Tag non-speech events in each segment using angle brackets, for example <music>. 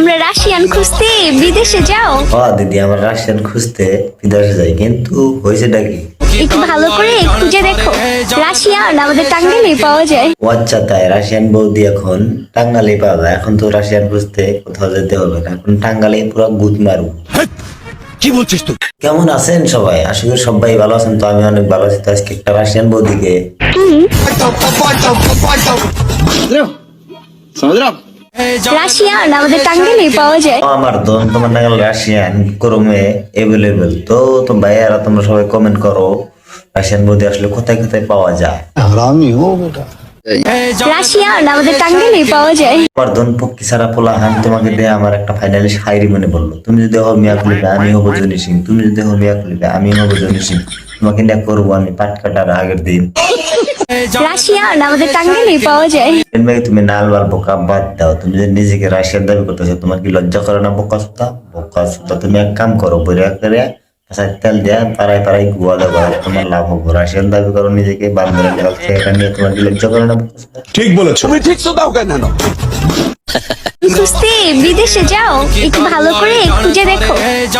তোমরা রাশিয়ান খুঁজতে বিদেশে যাও। ও দিদি আমার রাশিয়ান খুঁজতে বিদেশে যাই কিন্তু হয়েছেটা কি? একটু ভালো করে খুঁজে দেখো। রাশিয়ান আমাদের টাঙ্গাইলেই পাওয়া যায়। ও আচ্ছা তাই রাশিয়ান বৌদি এখন টাঙ্গালে পাওয়া যায়। এখন তো রাশিয়ান খুঁজতে কোথাও যেতে হবে না। এখন টাঙ্গালে পুরো গুদ মারু। কি বলছিস তুই? কেমন আছেন সবাই? আশা করি সবাই ভালো আছেন। তো আমি অনেক ভালো আছি। তো আজকে একটা রাশিয়ান বৌদিকে রাশিয়ান আমাদের টাঙ্গাইলে পাওয়া যায়। আমার তো তোমার নাগাল রাশিয়ান ক্রমে তো তো ভাইয়ারা তোমরা সবাই কমেন্ট করো রাশিয়ান আসলে কোথায় কোথায় পাওয়া যায়? রাশিয়ান আমাদের টাঙ্গাইলে পাওয়া যায়। পক্ষী সারা তোমাকে আমার একটা শায়রি মনে বলল তুমি যদি হও মিয়া খুলিবে আমি হব জনি সিং। তুমি যদি হও মিয়া খুলিবে আমি হব জনি সিং। তোমাকে নিয়ে করব আমি পাট কাটার আগের দিন। রাশিয়ান আমাদের টাঙ্গাইলে পাওয়া যায়। এর ভাই তুমি নাল বার বোকা বাদ দাও। তুমি যে নিজেকে রাশিয়ার দাবি করতেছো তোমার কি লজ্জা করে না বোকা সুতা? বোকা সুতা তুমি এক কাম করো বইরা করে আচ্ছা তেল দেয়া পাড়ায় পাড়ায় গুয়া দেওয়া তোমার লাভ হব। রাশিয়ান দাবি করো নিজেকে বান্ধবের লেভেল থেকে এটা নিয়ে তোমার কি লজ্জা করে না ঠিক বলেছ। তুমি ঠিক তো দাও কেন? খুঁজতে বিদেশে যাও একটু ভালো করে খুঁজে দেখো।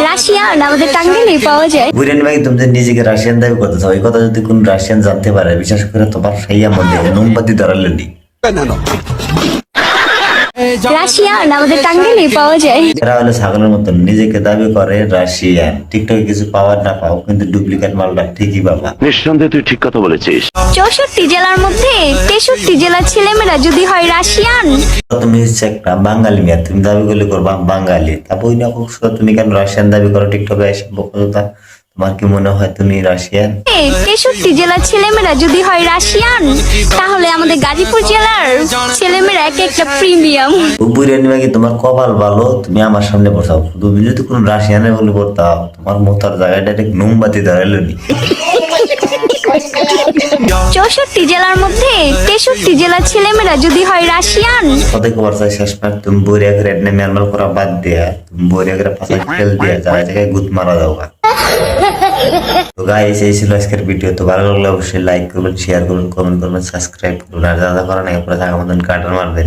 রাশিয়ান আমাদের টাঙ্গাইলেই পাওয়া যায়। বুড়ানি ভাই তুমি নিজেকে রাশিয়ান দাবি করতেছো ওই কথা যদি কোন রাশিয়ান জানতে পারে বিশেষ করে তোমার সেইয়া মধ্যে মোমবাতি ধরালে নি রাশিয়ান আমাদের টাঙ্গাইলেই পাওয়া যায়। এরা হলো ছাগলের মতন নিজেকে দাবি করে রাশিয়ান। টিকটকে কিছু পাওয়ার না পাও কিন্তু ডুপ্লিকেট মালটা ঠিকই পাবা। নিঃসন্দেহে তুই ঠিক কথা বলেছিস। চৌষট্টি জেলার মধ্যে তেষট্টি জেলার ছেলেমেয়েরা যদি হয় রাশিয়ান। তুমি হচ্ছে একটা বাঙালি মেয়ে তুমি দাবি করলে করবা বাঙালি। তারপর ওই না তুমি কেন রাশিয়ান দাবি করো টিকটকে এসে বকতা তোমার কি মনে হয় তুমি রাশিয়ান? তেষট্টি জেলার ছেলেমেয়েরা যদি হয় রাশিয়ান তাহলে আমাদের গাজীপুর জেলার ছেলেমেয়েরা এক একটা প্রিমিয়াম। তোমার কপাল ভালো? তুমি আমার সামনে বসাও। তুমি যদি কোনো রাশিয়ানে বলে করতাম তোমার মোতার জায়গায় ডাইরেক্ট মোমবাতি ধরাইলো নি? <laughs> চৌষট্টি জেলার মধ্যে তেষট্টি জেলার ছেলেমেয়েরা যদি হয় রাশিয়ান? কতই খবর চাই শেষ পার তুমি বইরিয়া করে বাদ দিয়া। তুমি বইরিয়া করে পাশায় তেল দিয়া জায়গায় জায়গায় গুত মারা যাও তো গাইস এই ছিল আজকের ভিডিও তো ভালো লাগলে অবশ্যই লাইক করবেন শেয়ার করবেন কমেন্ট করবেন সাবস্ক্রাইব করবেন। আর যা যা করেন এরপরে থাকা মতন কাটার মারবেন।